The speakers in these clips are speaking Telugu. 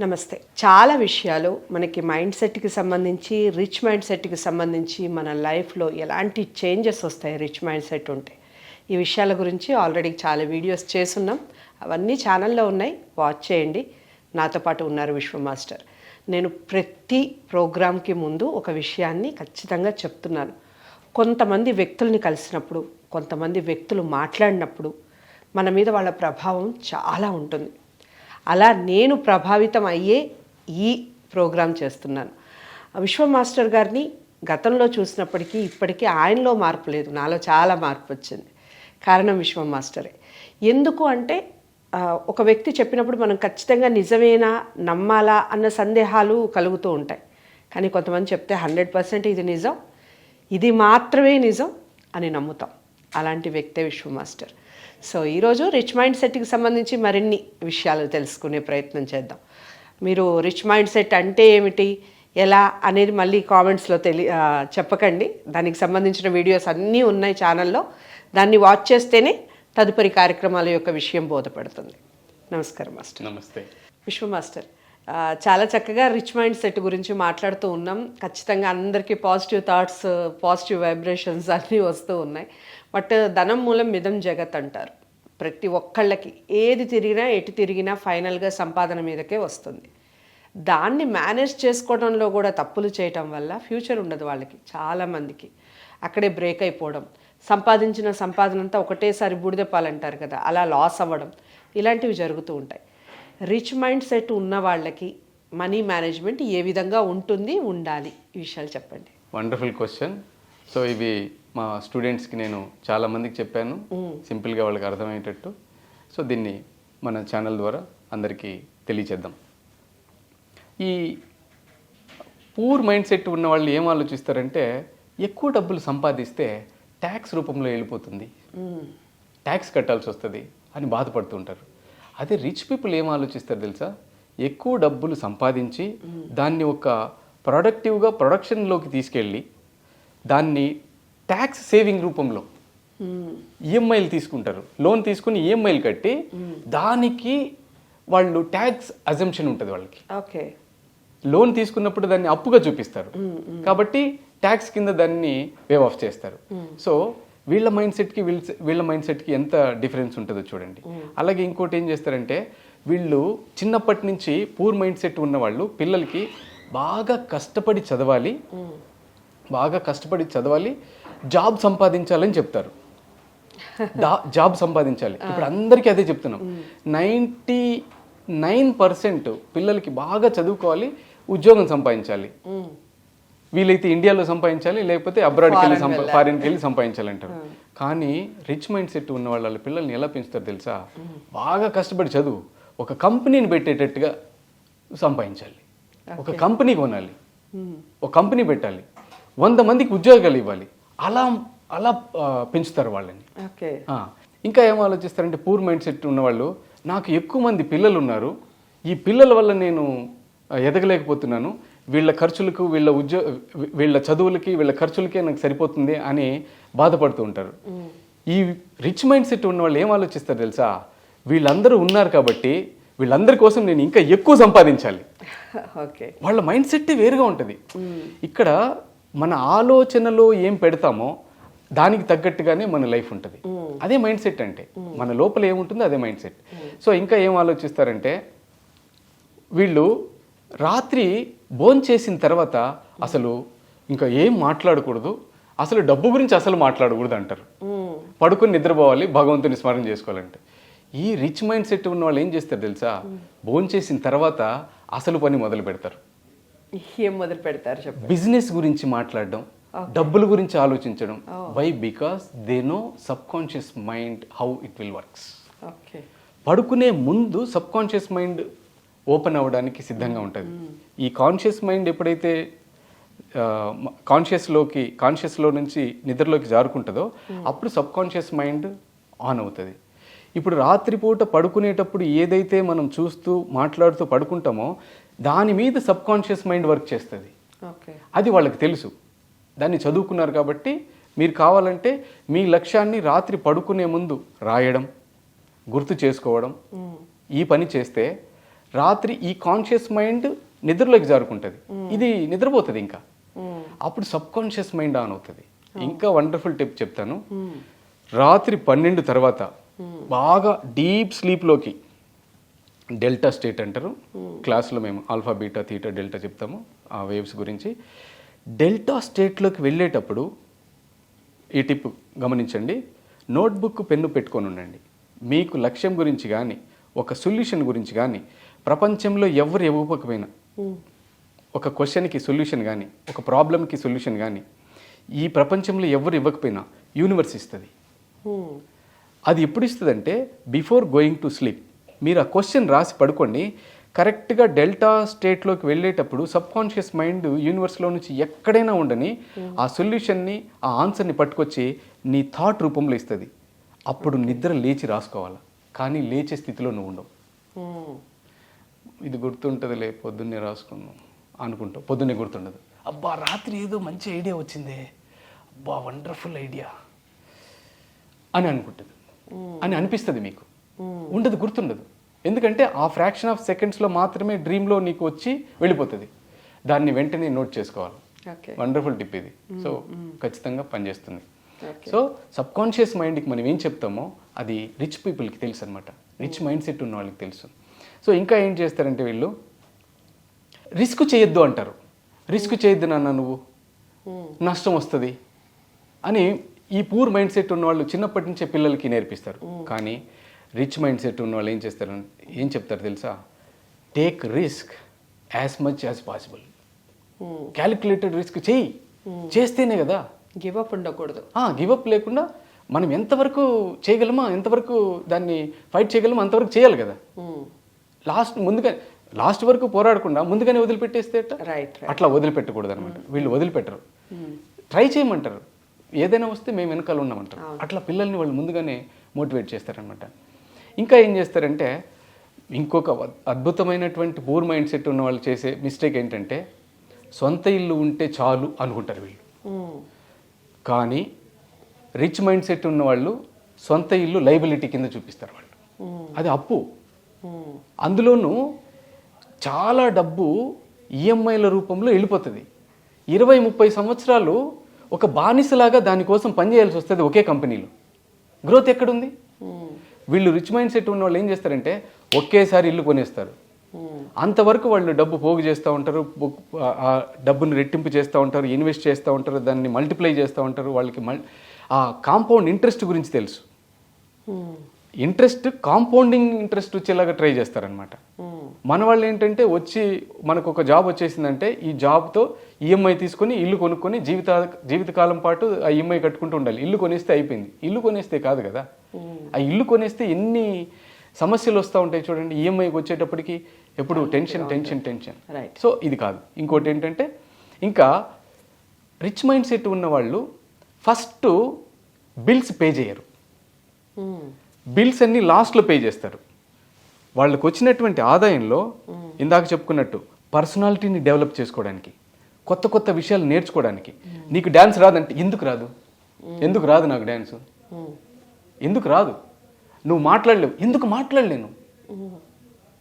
నమస్తే. చాలా విషయాలు మనకి మైండ్ సెట్కి సంబంధించి రిచ్ మైండ్ సెట్కి సంబంధించి మన లైఫ్లో ఎలాంటి చేంజెస్ వస్తాయి రిచ్ మైండ్ సెట్ ఉంటే. ఈ విషయాల గురించి ఆల్రెడీ చాలా వీడియోస్ చేసున్నాం అవన్నీ ఛానల్లో ఉన్నాయి. వాచ్ చేయండి. నాతో పాటు ఉన్నారు విశ్వ మాస్టర్. నేను ప్రతి ప్రోగ్రామ్కి ముందు ఒక విషయాన్ని ఖచ్చితంగా చెప్తున్నాను. కొంతమంది వ్యక్తుల్ని కలిసినప్పుడు కొంతమంది వ్యక్తులు మాట్లాడినప్పుడు మన మీద వాళ్ళ ప్రభావం చాలా ఉంటుంది. అలా నేను ప్రభావితం అయ్యే ఈ ప్రోగ్రాం చేస్తున్నాను. విశ్వ మాస్టర్ గారిని గతంలో చూసినప్పటికీ ఇప్పటికీ ఆయనలో మార్పు లేదు. నాలో చాలా మార్పు వచ్చింది. కారణం విశ్వ మాస్టరే. ఎందుకు అంటే ఒక వ్యక్తి చెప్పినప్పుడు మనం ఖచ్చితంగా నిజమేనా నమ్మాలా అన్న సందేహాలు కలుగుతూ ఉంటాయి. కానీ కొంతమంది చెప్తే హండ్రెడ్ పర్సెంట్ ఇది నిజం ఇది మాత్రమే నిజం అని నమ్ముతాం. అలాంటి వ్యక్తే విశ్వ మాస్టర్. సో ఈరోజు రిచ్ మైండ్ సెట్కి సంబంధించి మరిన్ని విషయాలు తెలుసుకునే ప్రయత్నం చేద్దాం. మీరు రిచ్ మైండ్ సెట్ అంటే ఏమిటి? ఎలా? అనేది మళ్ళీ కామెంట్స్లో తెలి చెప్పకండి. దానికి సంబంధించిన వీడియోస్ అన్నీ ఉన్నాయి ఛానల్లో దాన్ని వాచ్ చేస్తేనే తదుపరి కార్యక్రమాల యొక్క విషయం బోధపడుతుంది. నమస్కారం మాస్టర్. నమస్తే. విశ్వ మాస్టర్ చాలా చక్కగా రిచ్ మైండ్ సెట్ గురించి మాట్లాడుతూ ఉన్నాం. ఖచ్చితంగా అందరికీ పాజిటివ్ థాట్స్ పాజిటివ్ వైబ్రేషన్స్ అన్నీ వస్తూ ఉన్నాయి. బట్ ధనం మూలం మిదం జగత్ అంటారు. ప్రతి ఒక్కళ్ళకి ఏది తిరిగినా ఎటు తిరిగినా ఫైనల్గా సంపాదన మీదకే వస్తుంది. దాన్ని మేనేజ్ చేసుకోవడంలో కూడా తప్పులు చేయటం వల్ల ఫ్యూచర్ ఉండదు వాళ్ళకి చాలామందికి అక్కడే బ్రేక్ అయిపోవడం. సంపాదించిన సంపాదన అంతా ఒకటేసారి బూడిదపాలంటారు కదా అలా లాస్ అవ్వడం. ఇలాంటివి జరుగుతూ ఉంటాయి. రిచ్ మైండ్ సెట్ ఉన్న వాళ్ళకి మనీ మేనేజ్మెంట్ ఏ విధంగా ఉంటుంది ఉండాలి? ఈ విషయాలు చెప్పండి. వండర్ఫుల్ క్వశ్చన్ సో ఇవి మా స్టూడెంట్స్కి నేను చాలా మందికి చెప్పాను. సింపుల్గా వాళ్ళకి అర్థమయ్యేటట్టు. సో దీన్ని మన ఛానల్ ద్వారా అందరికీ తెలియచేద్దాం. ఈ పూర్ మైండ్ సెట్ ఉన్న వాళ్ళు ఏం ఆలోచిస్తారంటే ఎక్కువ డబ్బులు సంపాదిస్తే ట్యాక్స్ రూపంలో వెళ్ళిపోతుంది. ట్యాక్స్ కట్టాల్సి వస్తుంది అని బాధపడుతుంటారు అదే రిచ్ పీపుల్ ఏం ఆలోచిస్తారు తెలుసా? ఎక్కువ డబ్బులు సంపాదించి దాన్ని ఒక ప్రొడక్టివ్గా ప్రొడక్షన్లోకి తీసుకెళ్ళి దాన్ని ట్యాక్స్ సేవింగ్ రూపంలో ఈఎంఐలు తీసుకుంటారు. లోన్ తీసుకుని ఈఎంఐలు కట్టి దానికి వాళ్ళు ట్యాక్స్ అజంప్షన్ ఉంటుంది వాళ్ళకి. ఓకే. లోన్ తీసుకున్నప్పుడు దాన్ని అప్పుగా చూపిస్తారు. కాబట్టి ట్యాక్స్ కింద దాన్ని వేవ్ ఆఫ్ చేస్తారు. సో వీళ్ళ మైండ్ సెట్కి వీళ్ళ వీళ్ళ మైండ్ సెట్కి ఎంత డిఫరెన్స్ ఉంటుందో చూడండి. అలాగే ఇంకోటి ఏం చేస్తారంటే వీళ్ళు చిన్నప్పటి నుంచి పూర్ మైండ్ సెట్ ఉన్న వాళ్ళు పిల్లలకి బాగా కష్టపడి చదవాలి బాగా కష్టపడి చదవాలి జాబ్ సంపాదించాలని చెప్తారు. జాబ్ సంపాదించాలి. ఇప్పుడు అందరికీ అదే చెప్తున్నాం. నైంటీ నైన్ పర్సెంట్ పిల్లలకి బాగా చదువుకోవాలి ఉద్యోగం సంపాదించాలి. వీలైతే ఇండియాలో సంపాదించాలి లేకపోతే అబ్రాడ్కి వెళ్ళి సంపా ఫారిన్కి వెళ్ళి సంపాదించాలి అంటారు కానీ రిచ్ మైండ్ సెట్ ఉన్న వాళ్ళ పిల్లల్ని ఎలా పెంచుతారు తెలుసా? బాగా కష్టపడి చదువు. ఒక కంపెనీని పెట్టేటట్టుగా సంపాదించాలి. ఒక కంపెనీ కొనాలి. ఒక కంపెనీ పెట్టాలి. వంద మందికి ఉద్యోగాలు ఇవ్వాలి. అలా అలా పెంచుతారు వాళ్ళని. ఇంకా ఏం ఆలోచిస్తారంటే పూర్ మైండ్ సెట్ ఉన్నవాళ్ళు నాకు ఎక్కువ మంది పిల్లలు ఉన్నారు. ఈ పిల్లల వల్ల నేను ఎదగలేకపోతున్నాను. వీళ్ళ ఖర్చులకు వీళ్ళ ఉద్యో వీళ్ళ చదువులకి వీళ్ళ ఖర్చులకే నాకు సరిపోతుంది అని బాధపడుతూ ఉంటారు. ఈ రిచ్ మైండ్ సెట్ ఉన్న వాళ్ళు ఏం ఆలోచిస్తారు తెలుసా? వీళ్ళందరూ ఉన్నారు కాబట్టి వీళ్ళందరి కోసం నేను ఇంకా ఎక్కువ సంపాదించాలి. ఓకే. వాళ్ళ మైండ్ సెట్ వేరుగా ఉంటుంది. ఇక్కడ మన ఆలోచనలో ఏం పెడతామో దానికి తగ్గట్టుగానే మన లైఫ్ ఉంటుంది. అదే మైండ్ సెట్ అంటే. మన లోపల ఏముంటుందో అదే మైండ్ సెట్. సో ఇంకా ఏం ఆలోచిస్తారంటే వీళ్ళు రాత్రి భోంచేసిన తర్వాత అసలు ఇంకా ఏం మాట్లాడకూడదు అసలు డబ్బు గురించి అసలు మాట్లాడకూడదు అంటారు. పడుకుని నిద్రపోవాలి భగవంతుని స్మరణ చేసుకోవాలంటే. ఈ రిచ్ మైండ్ సెట్ ఉన్న వాళ్ళు ఏం చేస్తారు తెలుసా? భోంచేసిన తర్వాత అసలు పని మొదలు పెడతారు. ఏం మొదలు పెడతారు బిజినెస్ గురించి మాట్లాడడం డబ్బుల గురించి ఆలోచించడం. Why because they know subconscious mind how it will works okay. పడుకునే ముందు సబ్ కాన్షియస్ మైండ్ ఓపెన్ అవ్వడానికి సిద్ధంగా ఉంటుంది. ఈ కాన్షియస్ మైండ్ ఎప్పుడైతే కాన్షియస్లోకి కాన్షియస్లో నుంచి నిద్రలోకి జారుకుంటుందో అప్పుడు సబ్ కాన్షియస్ మైండ్ ఆన్ అవుతుంది. ఇప్పుడు రాత్రిపూట పడుకునేటప్పుడు ఏదైతే మనం చూస్తూ మాట్లాడుతూ పడుకుంటామో దాని మీద సబ్ కాన్షియస్ మైండ్ వర్క్ చేస్తుంది అది వాళ్ళకి తెలుసు. దాన్ని చదువుకున్నారు కాబట్టి మీరు కావాలంటే మీ లక్ష్యాన్ని రాత్రి పడుకునే ముందు రాయడం గుర్తు చేసుకోవడం ఈ పని చేస్తే రాత్రి ఈ కాన్షియస్ మైండ్ నిద్రలోకి జారుకుంటుంది. ఇది నిద్రపోతుంది ఇంకా. అప్పుడు సబ్ కాన్షియస్ మైండ్ ఆన్ అవుతుంది ఇంకా వండర్ఫుల్ టిప్ చెప్తాను. రాత్రి పన్నెండు తర్వాత బాగా డీప్ స్లీప్లోకి డెల్టా స్టేట్ అంటారు. క్లాస్లో మేము ఆల్ఫా బీటా థీటా డెల్టా చెప్తాము ఆ వేవ్స్ గురించి. డెల్టా స్టేట్లోకి వెళ్ళేటప్పుడు ఈ టిప్ గమనించండి. నోట్బుక్ పెన్ను పెట్టుకొని ఉండండి. మీకు లక్ష్యం గురించి కానీ ఒక సొల్యూషన్ గురించి కానీ ప్రపంచంలో ఎవరు ఇవ్వకపోయినా ఒక క్వశ్చన్కి సొల్యూషన్ కానీ ఒక ప్రాబ్లంకి సొల్యూషన్ కానీ ఈ ప్రపంచంలో ఎవరు ఇవ్వకపోయినా యూనివర్స్ ఇస్తుంది. అది ఎప్పుడు ఇస్తుందంటే బిఫోర్ గోయింగ్ టు స్లీప్. మీరు ఆ క్వశ్చన్ రాసి పడుకోండి కరెక్ట్గా డెల్టా స్టేట్లోకి వెళ్ళేటప్పుడు సబ్ కాన్షియస్ మైండ్ యూనివర్స్లో నుంచి ఎక్కడైనా ఉండని ఆ సొల్యూషన్ని ఆ ఆన్సర్ని పట్టుకొచ్చి నీ థాట్ రూపంలో ఇస్తుంది. అప్పుడు నిద్ర లేచి రాసుకోవాలి. కానీ లేచే స్థితిలో నువ్వు ఉండవు. ఇది గుర్తుంటుందిలే పొద్దున్నే రాసుకున్నాం అనుకుంటావు పొద్దున్నే గుర్తుండదు. అబ్బా రాత్రి ఏదో మంచి ఐడియా వచ్చిందే. అబ్బా వండర్ఫుల్ ఐడియా. అని అనుకుంటుంది. అని అనిపిస్తుంది మీకు. ఉండదు గుర్తుండదు. ఎందుకంటే ఆ ఫ్రాక్షన్ ఆఫ్ సెకండ్స్లో మాత్రమే డ్రీమ్లో నీకు వచ్చి వెళ్ళిపోతుంది. దాన్ని వెంటనే నోట్ చేసుకోవాలి. ఓకే. వండర్ఫుల్ టిప్ ఇది. సో ఖచ్చితంగా పనిచేస్తుంది. ఓకే. సో సబ్ కాన్షియస్ మైండ్కి మనం ఏం చెప్తామో అది రిచ్ పీపుల్కి తెలుసు అనమాట రిచ్ మైండ్ సెట్ ఉన్న వాళ్ళకి తెలుసు. సో ఇంకా ఏం చేస్తారంటే వీళ్ళు? రిస్క్ చేయొద్దు అంటారు. రిస్క్ చేయొద్దు నాన్న నువ్వు. నష్టం వస్తుంది అని ఈ పూర్ మైండ్ సెట్ ఉన్న వాళ్ళు చిన్నప్పటి నుంచే పిల్లలకి నేర్పిస్తారు. కానీ రిచ్ మైండ్ సెట్ ఉన్న వాళ్ళు ఏం చేస్తారు? ఏం చెప్తారు తెలుసా? Take risk as much as possible. Calculated risk చెయ్యి. చేస్తేనే కదా. గివ్ అప్ ఉండకూడదు. గివప్ లేకుండా మనం ఎంతవరకు చేయగలమా? ఎంతవరకు దాన్ని ఫైట్ చేయగలమో? అంతవరకు చేయాలి కదా. లాస్ట్ ముందుగా లాస్ట్ వరకు పోరాడకుండా ముందుగానే వదిలిపెట్టేస్తే? రైట్ అట్లా వదిలిపెట్టకూడదు అనమాట వీళ్ళు వదిలిపెట్టరు. ట్రై చేయమంటారు. ఏదైనా వస్తే మేము వెనకాల ఉన్నామంటారు. అట్లా పిల్లల్ని వాళ్ళు ముందుగానే మోటివేట్ చేస్తారనమాట ఇంకా ఏం చేస్తారంటే ఇంకొక అద్- అద్భుతమైనటువంటి పూర్ మైండ్ సెట్ ఉన్న వాళ్ళు చేసే మిస్టేక్ ఏంటంటే సొంత ఇల్లు ఉంటే చాలు అనుకుంటారు వీళ్ళు. కానీ రిచ్ మైండ్ సెట్ ఉన్న వాళ్ళు సొంత ఇల్లు లైబిలిటీ కింద చూపిస్తారు వాళ్ళు. అది అప్పు. అందులోనూ చాలా డబ్బు ఈఎంఐల రూపంలో వెళ్ళిపోతుంది. ఇరవై ముప్పై సంవత్సరాలు ఒక బానిసలాగా దానికోసం పనిచేయాల్సి వస్తుంది ఒకే కంపెనీలో. గ్రోత్ ఎక్కడుంది? వీళ్ళు రిచ్ మైండ్ సెట్ ఉన్న వాళ్ళు ఏం చేస్తారంటే ఒకేసారి ఇల్లు కొనేస్తారు. అంతవరకు వాళ్ళు డబ్బు పోగు చేస్తూ ఉంటారు డబ్బును ఆ- రెట్టింపు చేస్తూ ఉంటారు ఇన్వెస్ట్ చేస్తూ ఉంటారు దాన్ని మల్టిప్లై చేస్తూ ఉంటారు వాళ్ళకి మల్ ఆ కాంపౌండ్ ఇంట్రెస్ట్ గురించి తెలుసు. ఇంట్రెస్ట్ కాంపౌండింగ్ ఇంట్రెస్ట్ వచ్చేలాగా ట్రై చేస్తారనమాట మన వాళ్ళు ఏంటంటే వచ్చి మనకు ఒక జాబ్ వచ్చేసిందంటే ఈ జాబ్తో ఈఎంఐ తీసుకొని ఇల్లు కొనుక్కొని జీవిత జీవితకాలం పాటు ఆ ఈఎంఐ కట్టుకుంటూ ఉండాలి. ఇల్లు కొనేస్తే అయిపోయింది. ఇల్లు కొనేస్తే కాదు కదా. ఆ ఇల్లు కొనేస్తే ఎన్ని సమస్యలు వస్తూ ఉంటాయి చూడండి. ఈఎంఐకి వచ్చేటప్పటికి ఎప్పుడు టెన్షన్ టెన్షన్ టెన్షన్. సో ఇది కాదు. ఇంకోటి ఏంటంటే ఇంకా రిచ్ మైండ్ సెట్ ఉన్న వాళ్ళు ఫస్ట్ బిల్స్ పే చేయరు. బిల్స్ అన్ని లాస్ట్లో పే చేస్తారు. వాళ్ళకు వచ్చినటువంటి ఆదాయంలో ఇందాక చెప్పుకున్నట్టు పర్సనాలిటీని డెవలప్ చేసుకోవడానికి కొత్త కొత్త విషయాలు నేర్చుకోవడానికి. నీకు డ్యాన్స్ రాదంటే ఎందుకు రాదు? ఎందుకు రాదు నాకు డ్యాన్స్ ఎందుకు రాదు? నువ్వు మాట్లాడలేవు. ఎందుకు మాట్లాడలేను?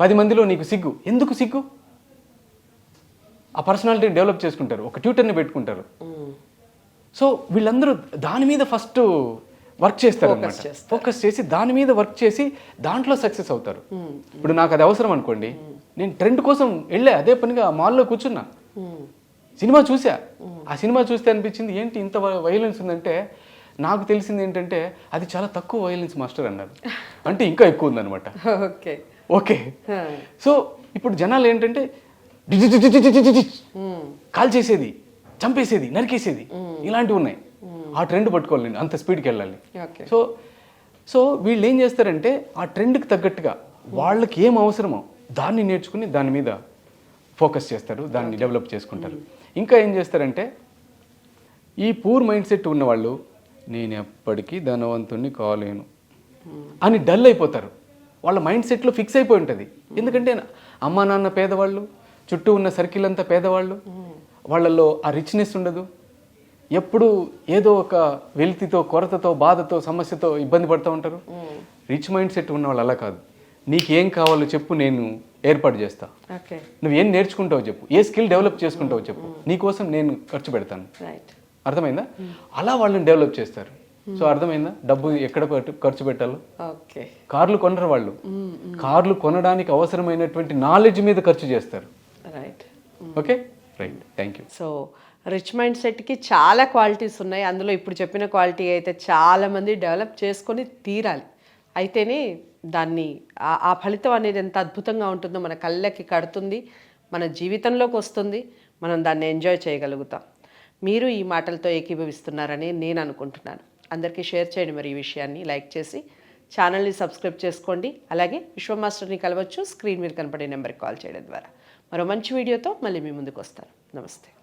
పది మందిలో నీకు సిగ్గు. ఎందుకు సిగ్గు? ఆ పర్సనాలిటీని డెవలప్ చేసుకుంటారు. ఒక ట్యూటర్ని పెట్టుకుంటారు. సో వీళ్ళందరూ దాని మీద ఫస్ట్ వర్క్ చేస్తారు అనమాట ఫోకస్ చేసి దాని మీద వర్క్ చేసి దాంట్లో సక్సెస్ అవుతారు ఇప్పుడు నాకు అది అవసరం అనుకోండి నేను ట్రెండ్ కోసం వెళ్ళా అదే పనిగా మాల్లో కూర్చున్నా సినిమా చూసా ఆ సినిమా చూస్తే అనిపించింది ఏంటి ఇంత వైలెన్స్ ఉందంటే నాకు తెలిసింది ఏంటంటే అది చాలా తక్కువ వైలెన్స్ మాస్టర్ అన్నారు అంటే ఇంకా ఎక్కువ ఉందన్నమాట ఓకే ఓకే సో ఇప్పుడు జనాలు ఏంటంటే కాల్ చేసేది చంపేసేది నరికేసేది ఇలాంటివి ఉన్నాయి ఆ ట్రెండ్ పట్టుకోవాలి అంత స్పీడ్కి వెళ్ళాలి. ఓకే సో సో వీళ్ళు ఏం చేస్తారంటే ఆ ట్రెండ్కి తగ్గట్టుగా వాళ్ళకి ఏం అవసరమో దాన్ని నేర్చుకుని దాని మీద ఫోకస్ చేస్తారు దాన్ని డెవలప్ చేసుకుంటారు. ఇంకా ఏం చేస్తారంటే ఈ పూర్ మైండ్ సెట్ ఉన్నవాళ్ళు నేను ఎప్పటికీ ధనవంతుణ్ణి కాలేను అని డల్ అయిపోతారు. వాళ్ళ మైండ్ సెట్లో ఫిక్స్ అయిపోయి ఉంటుంది. ఎందుకంటే అమ్మా నాన్న పేదవాళ్ళు చుట్టూ ఉన్న సర్కిల్ అంతా పేదవాళ్ళు. వాళ్ళల్లో ఆ రిచ్నెస్ ఉండదు. ఎప్పుడు ఏదో ఒక వెలితితో కొరతతో బాధతో సమస్యతో ఇబ్బంది పడుతూ ఉంటారు. రిచ్ మైండ్ సెట్ ఉన్న వాళ్ళు అలా కాదు. నీకేం కావాలో చెప్పు నేను ఏర్పాటు చేస్తా. నువ్వు ఏం నేర్చుకుంటావో చెప్పు. ఏ స్కిల్ డెవలప్ చేసుకుంటావో చెప్పు. నీకోసం నేను ఖర్చు పెడతాను. అర్థమైందా? అలా వాళ్ళని డెవలప్ చేస్తారు. సో అర్థమైందా? డబ్బు ఎక్కడ ఖర్చు పెట్టాలో? కార్లు కొనరు వాళ్ళు. కార్లు కొనడానికి అవసరమైనటువంటి నాలెడ్జ్ మీద ఖర్చు చేస్తారు. Right okay right thank you so rich mind సెట్కి చాలా క్వాలిటీస్ ఉన్నాయి. అందులో ఇప్పుడు చెప్పిన క్వాలిటీ అయితే చాలామంది డెవలప్ చేసుకొని తీరాలి. అయితేనే దాన్ని ఆ- ఫలితం అనేది ఎంత అద్భుతంగా ఉంటుందో మన కళ్ళకి కడుతుంది మన జీవితంలోకి వస్తుంది. మనం దాన్ని ఎంజాయ్ చేయగలుగుతాం. మీరు ఈ మాటలతో ఏకీభవిస్తున్నారని నేను అనుకుంటున్నాను. అందరికీ షేర్ చేయండి మరి ఈ విషయాన్ని. లైక్ చేసి ఛానల్ని సబ్స్క్రైబ్ చేసుకోండి. అలాగే విశ్వమాస్టర్ని కలవచ్చు. స్క్రీన్ మీద కనపడే నెంబర్కి కాల్ చేయడం ద్వారా. మరో మంచి వీడియోతో మళ్ళీ మీ ముందుకు వస్తాను. నమస్తే.